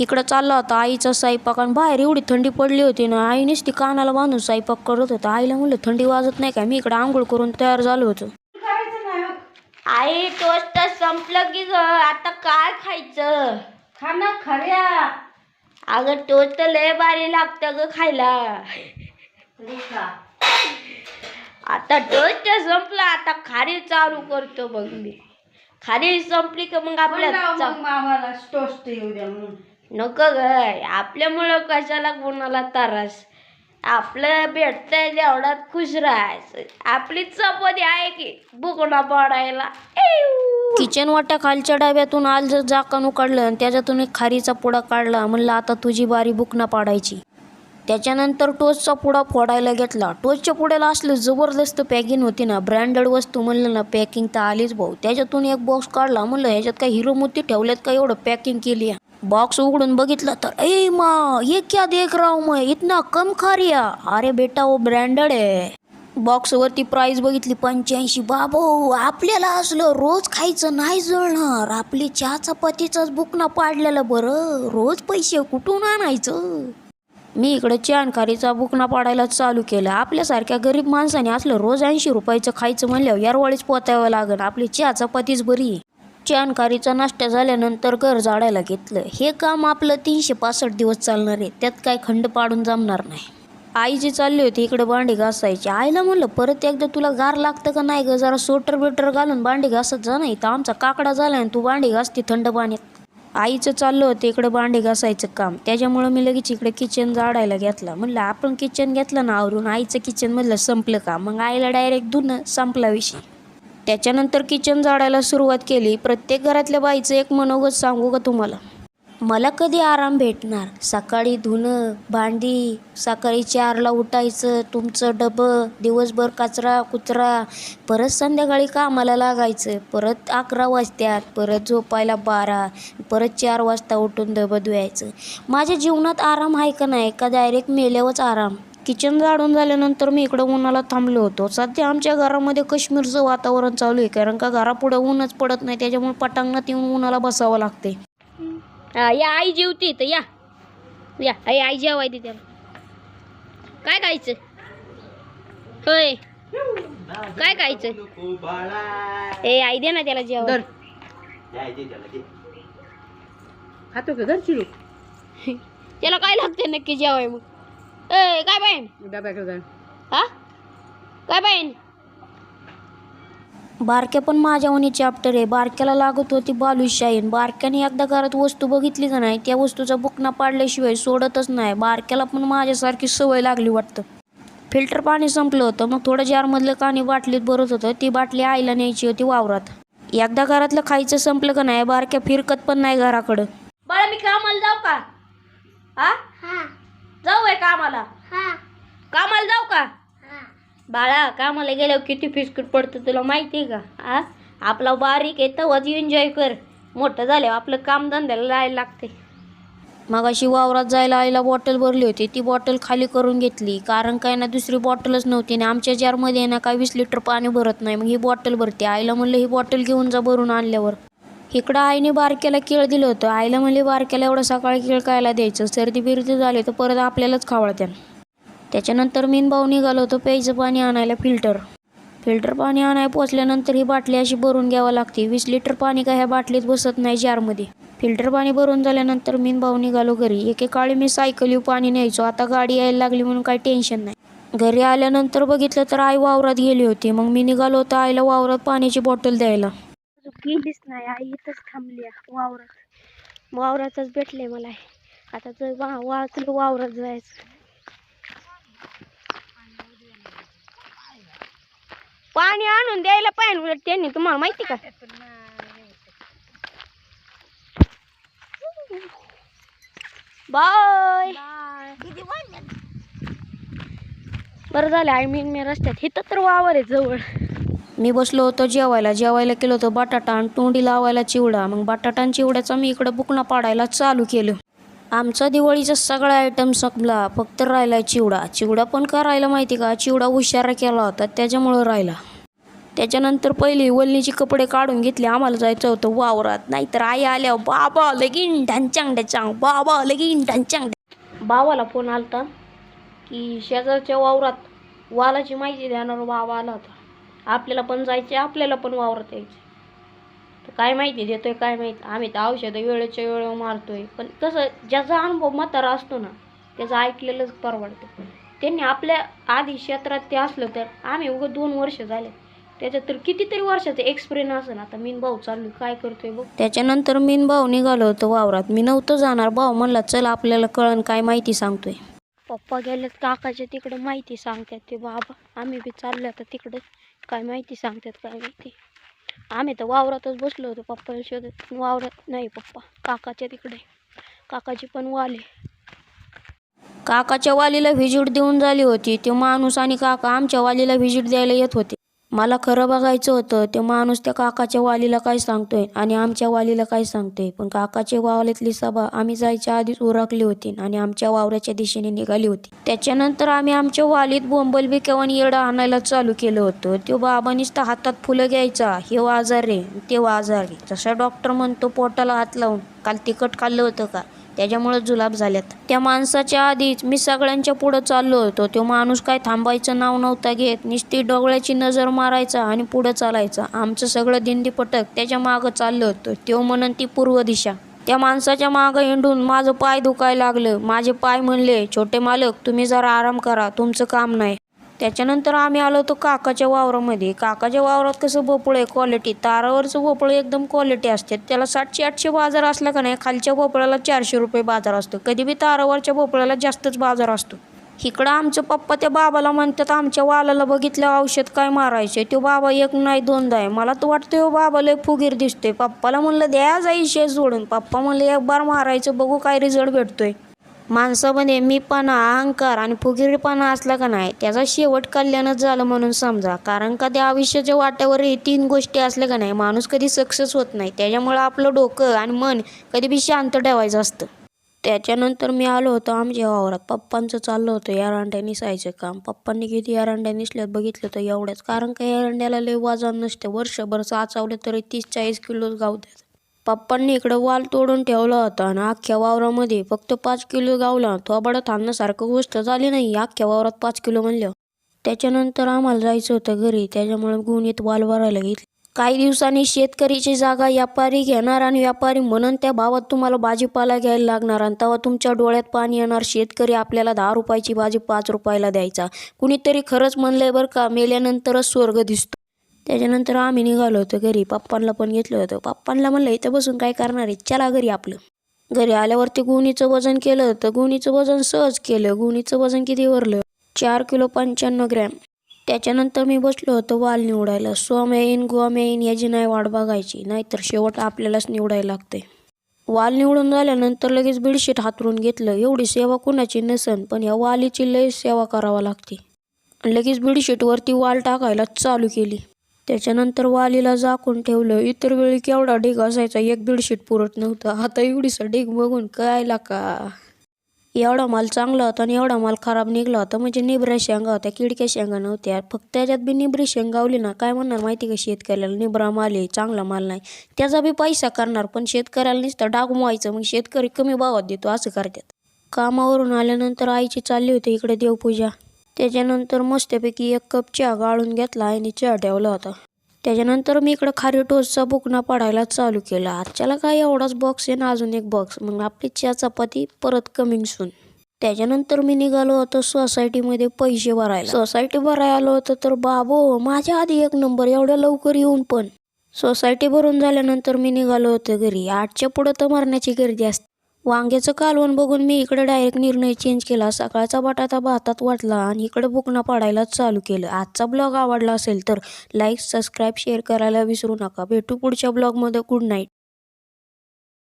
इकडं चालला होता आईचा स्वयंपाक आणि बाहेर एवढी थंडी पडली होती ना आईनेच ती कानाला बांधून स्वयंपाक करत होता. आईला म्हणलं थंडी वाजत नाही का मी इकडं आंघोळ करून तयार झालो होतो. आई टोस्ट संपलं की ग. आता काय खायचं? खाना खऱ्या. अगं टोस्ट लय भारी लागतं ग खायला. आता टोस्ट संपलं. आता खारी चालू करतो बघ मी. खारी संपली का मग आपल्या मामाला टोस्ट येऊ द्या म्हणून. नको ग आपल्यामुळं कशाला कोणाला त्रास? आपलं भेटतंय जेवढ्यात खुश राहायचं. आपली चपाती आहे की बुकणा पडायला. किचन वाट्या खालच्या डाब्यातून आलचं झाकण उकाडलं आणि त्याच्यातून एक खारीचा पुडा काढला. म्हणलं आता तुझी बारी बुकणा पाडायची. त्याच्यानंतर टोचचा पुडा फोडायला घेतला. टोचच्या पुड्याला असलं जबरदस्त पॅकिंग होती ना ब्रँडेड वस्तू म्हणलं ना पॅकिंग तर आलीच भाऊ. त्याच्यातून एक बॉक्स काढला म्हणलं ह्याच्यात काय हिरो मोती ठेवल्यात का एवढं पॅकिंग केली बॉक्स उघडून बघितलं तर ए मा ये क्या देख रहा हूं मैं इतना कम खा रिया अरे बेटा वो ब्रँडेड आहे बॉक्सवरती प्राइस बघितली पंच्याऐंशी. बाबो आपल्याला असलं रोज खायचं नाही जळणार. आपली चहा चपातीचाच बुकना पाडलेलं बरं. रोज पैसे कुठून आणायचं? मी इकडे चानखारीचा बुकना पाडायला चालू केलं. आपल्यासारख्या गरीब माणसाने असलं रोज ऐंशी रुपयाचं खायचं म्हणल्यावर यारवाळीच पोतावं लागेल आपली चहा चपातीच बरी. आहे. चानकारीचा नाश्ता झाल्यानंतर घर जाडायला घेतलं. हे काम आपलं तीनशे पासष्ट दिवस चालणार आहे. त्यात काय खंड पाडून जमणार नाही. आई जी चालली होती इकडे भांडी घासायची. आईला म्हणलं परत एकदा तुला गार लागतं का नाही ग? जरा स्वेटर बिटर घालून भांडी घासत जा नाही तर आमचा काकडा झाला आणि तू भांडी घासती थंड पाण्यात. आईचं चाललं होतं इकडं भांडे घासायचं काम. त्याच्यामुळं मी लगेच इकडे किचन जाडायला घेतला. म्हणलं आपण किचन घेतलं ना आवरून आईचं किचनमधलं संपलं का? मग आईला डायरेक्ट धुणं संपला विषय. त्याच्यानंतर किचन जाडायला सुरुवात केली. प्रत्येक घरातल्या बाईचं एक मनोगत सांगू का तुम्हाला? मला कधी आराम भेटणार? सकाळी धुणं भांडी सकाळी चारला उठायचं तुमचं डबं दिवसभर कचरा कुचरा परत संध्याकाळी कामाला लागायचं परत अकरा वाजत्यात परत झोपायला बारा परत चार वाजता उठून डबं धुवायचं. माझ्या जीवनात आराम आहे का नाही? का डायरेक्ट मेल्यावरच आराम? किचन झाडून झाल्यानंतर मी इकडं उन्हाला थांबलो होतो. सध्या आमच्या घरामध्ये काश्मीरचं वातावरण चालू आहे कारण का घरापुढं ऊनच पडत नाही त्याच्यामुळे पटांगणात येऊन उन्हाला बसावं लागते या आई जेवती तर या. या आई आई जेवाय दे त्याला. काय खायचं? होय. काय खायचं? ए आई दे ना त्याला जेवण. खातो का? घरची लोक त्याला काय लागते नक्की जेवाय मग? ए काय बाईन डब्याकडे हा? काय बाईन बारक्या पण माझ्यावानी चॅप्टर आहे. बारक्याला लागत होती बालुशाहीन बारक्याने एकदा घरात वस्तू बघितली का नाही त्या वस्तूचा बुकना पाडल्याशिवाय सोडतच नाही. बारक्याला पण माझ्यासारखी सवय लागली वाटतं. फिल्टर पाणी संपलं होतं. मग थोडं जारमधलं पाणी बाटलीत भरत होतं. ती बाटली आईला न्यायची होती वावरात. एकदा घरातलं खायचं संपलं का नाही बारक्या फिरकत पण नाही घराकडं. बाळा मी कामाला जाऊ का? हा. जाऊ आहे कामाला? कामाला जाऊ का? बाळा कामाला गेल्यावर किती फिस्कट पडतं तुला माहिती आहे का? आ? आपला बारीक आहे तवाच एन्जॉय कर. मोठं झाल्यावर आपलं काम धंद्याला जायला लागते. मग अशी वावरात जायला आईला बॉटल भरली होती. ती बॉटल खाली करून घेतली. कारण काय ना दुसरी बॉटलच नव्हती ना आमच्या जारमध्ये ना काय वीस लिटर पाणी भरत नाही. मग ही बॉटल भरते. आईला म्हणलं ही बॉटल घेऊन जा भरून आणल्यावर. इकडं आईने बारक्याला केळ दिलं होतं. आईला म्हणले बारक्याला एवढं सकाळी केळ खायला द्यायचं. सर्दी बिर्दी झाली तर परत आपल्यालाच खावळत्या त्याच्यानंतर मीन भाऊ निघालो होतो प्यायचं पाणी आणायला फिल्टर फिल्टर पाणी आणायला पोचल्यानंतर ही बाटली अशी भरून घ्यावं लागते. वीस लिटर पाणी काय ह्या बाटलीत बसत नाही जारमध्ये फिल्टर पाणी भरून झाल्यानंतर मीन भाऊ निघालो घरी. एकेकाळी मी सायकल येऊ पाणी न्यायचो. आता गाडी यायला लागली म्हणून काही टेन्शन नाही. घरी आल्यानंतर बघितलं तर आई वावरात गेली होती. मग मी निघालो होतो आईला वावरात पाण्याची बॉटल द्यायला. गेलीच नाही. आई इथंच थांबली आहे वावरात. वावरातच भेटले मला. आता जर वा वाचलं वावरात जायचं. पाणी आणून द्यायला पाहिजे उलट त्यांनी तुम्हाला माहिती का? बाय. बरं झालं आय मीन मी रस्त्यात इथं तर वावर आहे जवळ. मी बसलो होतो जेवायला जेवायला केलं होतं बटाटा आणि तोंडी लावायला चिवडा. मग बटाटा आणि चिवड्याचा मी इकडं बुकणा पाडायला चालू केलं. आमचा दिवाळीचा सगळा आयटम संपला. फक्त राहिला चिवडा. चिवडा पण का राहिला माहिती का? चिवडा उशारा केला होता. त्याच्यामुळं राहिला. त्याच्यानंतर पहिली वल्लीचे कपडे काढून घेतले. आम्हाला जायचं होतं वावरात. नाहीतर आई आल्या बाबा लगीन ढांचांग ढांचांग बाबा लगीन ढांचांग बाबाला फोन आलता की शेजारच्या वावरात वालाची माहिती देणार बाबा आला होता. आपल्याला पण जायचे आपल्याला पण वावरात यायचे काय माहिती देतोय काय माहिती? आम्ही तर औषधं वेळेच्या वेळेवर मारतोय. पण कसं ज्याचा अनुभव म्हातारा असतो ना त्याचं ऐकलेलंच परवडतं. त्यांनी आपल्या आधी क्षेत्रात ते असलं तर आम्ही उगं दोन वर्ष झाले. त्याच्यात तर कितीतरी वर्षाचा एक्सपिरियन्स असेल आता मीन भाऊ चालू काय करतोय बघ. त्याच्यानंतर मीन भाऊ निघालो होतो वावरात. मी नव्हतं जाणार भाऊ म्हणला चल आपल्याला कळण काय माहिती सांगतोय. पप्पा गेलेत काकाच्या तिकडे माहिती सांगतात ते बाबा. आम्ही बी चाललो आता तिकडे. काय माहिती सांगतात काय माहिती. आम्ही तर वावरातच बसलो होतो पप्पा शोधत वावरात नाही पप्पा काकाच्या तिकडे. काकाची पण वाले. काकाच्या वालीला व्हिजिट देऊन झाली होती. ते माणूस आणि काका आमच्या वालीला व्हिजिट द्यायला येत होते. मला खरं बघायचं होतं ते माणूस त्या काकाच्या वालीला काय सांगतोय आणि आमच्या वालीला काय सांगतोय. पण काकाच्या वावल्यातली सभा आम्ही जायच्या आधीच उरकली होती आणि आमच्या वावऱ्याच्या दिशेने निघाली होती. त्याच्यानंतर आम्ही आमच्या वालीत बोंबल बिक्यावान येडा आणायला चालू केलं होतं. तो बाबानीच तर हातात फुलं घ्यायचा हे आजार रे ते आजार रे. जसा डॉक्टर म्हणतो पोटाला हात लावून. काल तिखट खाल्लं होतं का? त्याच्यामुळे जुलाब झाल्यात. त्या माणसाच्या आधीच मी सगळ्यांच्या पुढं चाललो होतो. तो माणूस काय थांबायचं नाव नव्हता घेत. नुसती डोळ्याची नजर मारायचा आणि पुढं चालायचा. आमचं सगळं दिंडी पटक त्याच्या मागं चाललं होतं. तो म्हणून ती पूर्व दिशा. त्या माणसाच्या मागं हिंडून माझं पाय दुखायला लागलं. माझे पाय म्हणले छोटे मालक तुम्ही जरा आराम करा. तुमचं काम नाही. त्याच्यानंतर आम्ही आलो होतो काकाच्या वावरामध्ये. काकाच्या वावरात कसं भोपळं आहे क्वालिटी तारावरचं भोपळं एकदम क्वालिटी असते. त्याला सातशे आठशे बाजार असला का नाही खालच्या भोपळ्याला चारशे रुपये बाजार असतो. कधी बी तारावरच्या भोपळ्याला जास्तच बाजार असतो. इकडं आमचं पप्पा त्या बाबाला म्हणतात आमच्या वालाला बघितलं औषध काय मारायचे तो बाबा एक नाही दोनदा आहे. मला तर वाटतं हो बाबा लय फुगीर दिसतोय. पप्पाला म्हणलं द्या जाई शेत जोडून पप्पा म्हणलं एक बार मारायचं बघू काय रिझल्ट भेटतोय. माणसामध्ये मीपणा अहंकार आणि फुगिरपणा असला का नाही त्याचा शेवट कल्याणच झालं म्हणून समजा. कारण का त्या आयुष्याच्या वाट्यावर हे तीन गोष्टी असल्या का नाही माणूस कधी सक्सेस होत नाही. त्याच्यामुळं आपलं डोकं आणि मन कधी बी शांत ठेवायचं असतं. त्याच्यानंतर मी आलो होतो आमच्या वावरात. पप्पांचं चाललं होतं एरांड्या निसायचं काम. पप्पांनी किती एरांड्या निसल्यात बघितलं तर एवढ्याच. कारण का एरांड्याला लय वजन नसते. वर्षभर साचावलं तरी तीस चाळीस किलो गावतात पप्पांनी इकडं वाल तोडून ठेवला होता आणि अख्ख्या वावरामध्ये फक्त पाच किलो गावला. थोबाडं थांबण्यासारखं गोष्ट झाली नाही अख्ख्या वावरात पाच किलो म्हणलं. त्याच्यानंतर आम्हाला जायचं होतं घरी. त्याच्यामुळे गुणीत वाल भरायला घेतली. काही दिवसांनी शेतकरीची जागा व्यापारी घेणार आणि व्यापारी म्हणून त्या भावात तुम्हाला भाजीपाला घ्यायला लागणार आणि तेव्हा तुमच्या डोळ्यात पाणी येणार. शेतकरी आपल्याला दहा रुपयाची भाजी पाच रुपयाला द्यायचा. कुणीतरी खरंच म्हणलंय बरं का मेल्यानंतरच स्वर्ग दिसतो. त्याच्यानंतर आम्ही निघालो होतो घरी. पप्पांना पण घेतलं होतं. पप्पांना म्हणलं इथं बसून काय करणार आहे? चला घरी आपलं. घरी आल्यावरती गुणीचं वजन केलं. तर गुणीचं वजन सहज केलं. गुणीचं वजन किती वरलं? चार किलो पंच्याण्णव ग्रॅम. त्याच्यानंतर मी बसलो होतो वाल निवडायला. सोम येईन गोम येईन याची नाही वाट बघायची. नाहीतर शेवट आपल्यालाच निवडायला लागते वाल निवडून झाल्यानंतर लगेच बेडशीट हातरून घेतलं. एवढी सेवा कुणाची नसन पण या वालीची लय सेवा करावा लागते. लगेच बेडशीटवरती वाल टाकायला चालू केली. त्याच्यानंतर वालीला झाकून ठेवलं. इतर वेळी केवढा ढीग असायचा एक बेडशीट पुरत नव्हतं. आता एवढीसा ढीग बघून कळायला का? एवढा माल चांगला होता आणि एवढा माल खराब निघला होता. म्हणजे निबऱ्या शेंगा होत्या किडक्या शेंगा नव्हत्या. फक्त त्याच्यात बी निबरी शेंगावली ना काय म्हणणार माहिती का शेतकऱ्याला? निबरा माल आहे चांगला माल नाही. त्याचा बी पैसा करणार पण शेतकऱ्याला नुसतं डागून व्हायचं मग शेतकरी कमी भावात देतो असं करतात. कामावरून आल्यानंतर आईची चालली होती इकडे देवपूजा. त्याच्यानंतर मस्तपैकी एक कप चहा गाळून घेतला आणि चहा ठेवला होता. त्याच्यानंतर मी इकडं खारी टोसचा बुकणा पाडायला चालू केला. आजच्याला काय एवढाच बॉक्स आहे ना अजून एक बॉक्स मग आपली चहा चपाती परत कमिंग सून त्याच्यानंतर मी निघालो होतो सोसायटीमध्ये पैसे भरायला. सोसायटी भरायला आलो होतो तर बाबो माझ्या आधी एक नंबर एवढ्या लवकर येऊन पण. सोसायटी भरून झाल्यानंतर मी निघालो होतो घरी. आठच्या पुढं तर मरण्याची गर्दी असते. वांग्याचं कालवण बघून मी इकडे डायरेक्ट निर्णय चेंज केला. सकाळचा बटाटा भातात वाटला आणि इकडे बुकना पाडायला चालू केलं. आजचा ब्लॉग आवडला असेल तर लाईक सबस्क्राईब शेअर करायला विसरू नका. भेटू पुढच्या ब्लॉगमध्ये गुड नाईट